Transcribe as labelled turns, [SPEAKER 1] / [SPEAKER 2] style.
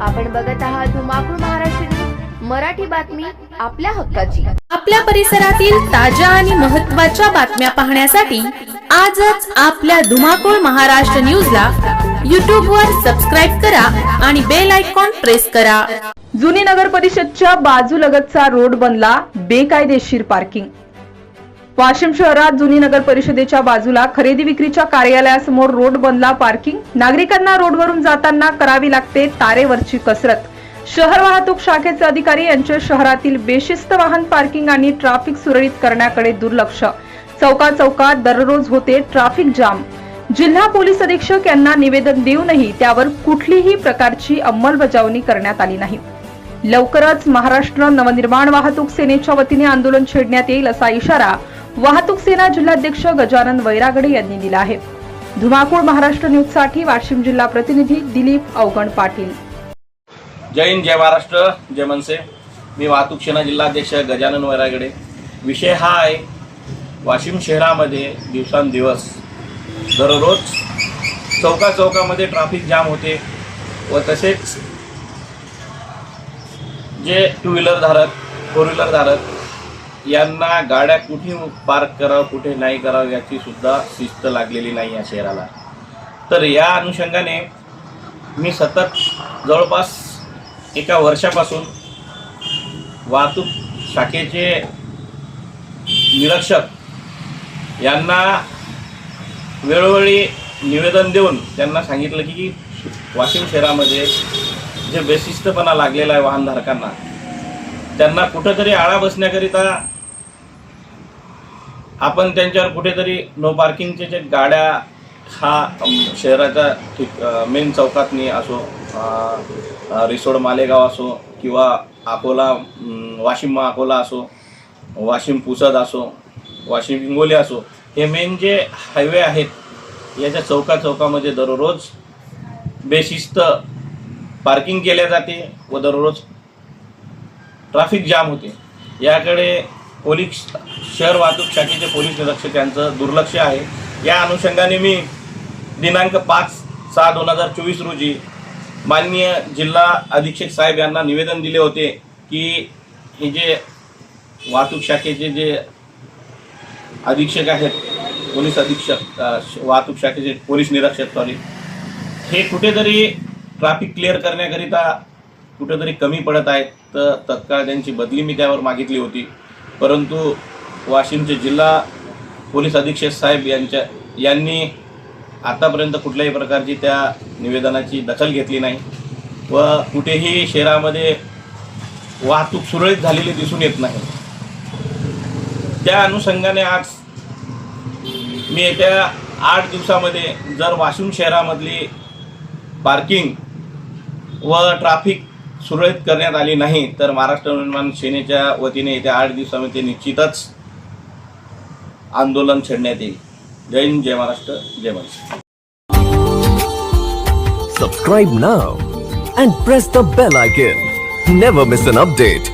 [SPEAKER 1] आपण बघत आहात धुमाकूळ महाराष्ट्र न्यूज, मराठी बातमी आपल्या हक्काची.
[SPEAKER 2] आपल्या परिसरातील ताज्या आणि महत्त्वाच्या बातम्या पाहण्यासाठी आजच आपल्या धुमाकूळ महाराष्ट्र न्यूजला YouTube वर सबस्क्राईब करा आणि बेल आयकॉन प्रेस करा.
[SPEAKER 3] जुनी नगर परिषदच्या बाजूलगतचा रोड बनला बेकायदेशीर पार्किंग. वाशिम शहरात जुनी नगर परिषदेच्या बाजूला खरेदी विक्रीच्या कार्यालयासमोर रोड बनला पार्किंग. नागरिकांना रोडवरून जाताना करावी लागते तारेवरची कसरत. शहर वाहतूक शाखेचे अधिकारी यांचे शहरातील बेशिस्त वाहन पार्किंग आणि ट्रॅफिक सुरळीत करण्याकडे दुर्लक्ष. चौका चौकात दररोज होते ट्रॅफिक जाम. जिल्हा पोलीस अधीक्षक यांना निवेदन देऊनही त्यावर कुठलीही प्रकारची अंमलबजावणी करण्यात आली नाही. लवकरच महाराष्ट्र नवनिर्माण वाहतूक सेनेच्या वतीने आंदोलन छेडण्यात येईल असा इशारा वाहतूक सेना जिल्हाध्यक्ष गजानन वैरागडे यांनी दिला आहे. धुमाकूळ महाराष्ट्र न्यूजसाठी वाशिम जिल्हा प्रतिनिधी दिलीप अवगण पाटील.
[SPEAKER 4] जय हिंद जय महाराष्ट्र जय मनसे. मी वाहतूक सेना जिल्हाध्यक्ष गजानन वैरागडे. विषय हा आहे वाशिम शहरामध्ये दिवसांदिवस. दररोज चौका चौकामध्ये ट्रॅफिक जाम होते व तसेच जे टू व्हीलर धारक फोर व्हीलर धारक यांना गाड्या कुठे पार्क करावं कुठे नाही करावं याची सुद्धा शिस्त लागलेली नाही या शहराला. तर या अनुषंगाने मी सतत जवळपास एका वर्षापासून वाहतूक शाखेचे निरीक्षक यांना वेळोवेळी निवेदन देऊन त्यांना सांगितलं की वाशिम शहरामध्ये जे बेशिस्तपणा लागलेला आहे वाहनधारकांना त्यांना कुठंतरी आळा बसण्याकरिता आपण त्यांच्यावर कुठेतरी नो पार्किंगचे जे गाड्या हा शहराच्या ठिक मेन चौकातनी असो रिसोड मालेगाव असो किंवा अकोला वाशिम अकोला असो वाशिम पुसद असो वाशिम हिंगोली असो हे मेन जे हायवे आहेत याच्या चौका चौकामध्ये दररोज बेशिस्त पार्किंग केल्या जाते व दररोज ट्रॅफिक जाम होते. याकडे पोलीस शहर वाहतूक शाखेचे पोलीस निरीक्षक यांचं दुर्लक्ष आहे. या अनुषंगाने मी दिनांक पाच सहा दोन हजार चोवीस रोजी माननीय जिल्हा अधीक्षक साहेब यांना निवेदन दिले होते की हे जे वाहतूक शाखेचे जे अधीक्षक आहेत पोलीस अधीक्षक वाहतूक शाखेचे पोलीस निरीक्षक सॉरी हे कुठेतरी ट्रॅफिक क्लिअर करण्याकरिता कुठेतरी कमी पडत आहेत. तर तत्काळ त्यांची बदली मी त्यावर मागितली होती. परंतु वाशिमचे जिल्हा पोलीस अधीक्षक साहेब यांच्या यांनी आतापर्यंत कुठल्याही प्रकारची त्या निवेदनाची दखल घेतली नाही व कुठेही शहरामध्ये वाहतूक सुरळीत झालेली दिसून येत नाही. त्या अनुषंगाने आज मी येत्या आठ दिवसामध्ये जर वाशिम शहरामधली पार्किंग व ट्रॅफिक सुरळीत करण्यात आली नाही तर महाराष्ट्र निर्माण सेनेच्या वतीने येत्या आठ दिवसामध्ये निश्चितच आंदोलन छेडण्यात येईल. जय हिंद जय महाराष्ट्र जय Maharashtra.
[SPEAKER 5] Subscribe now and press the bell icon never miss an update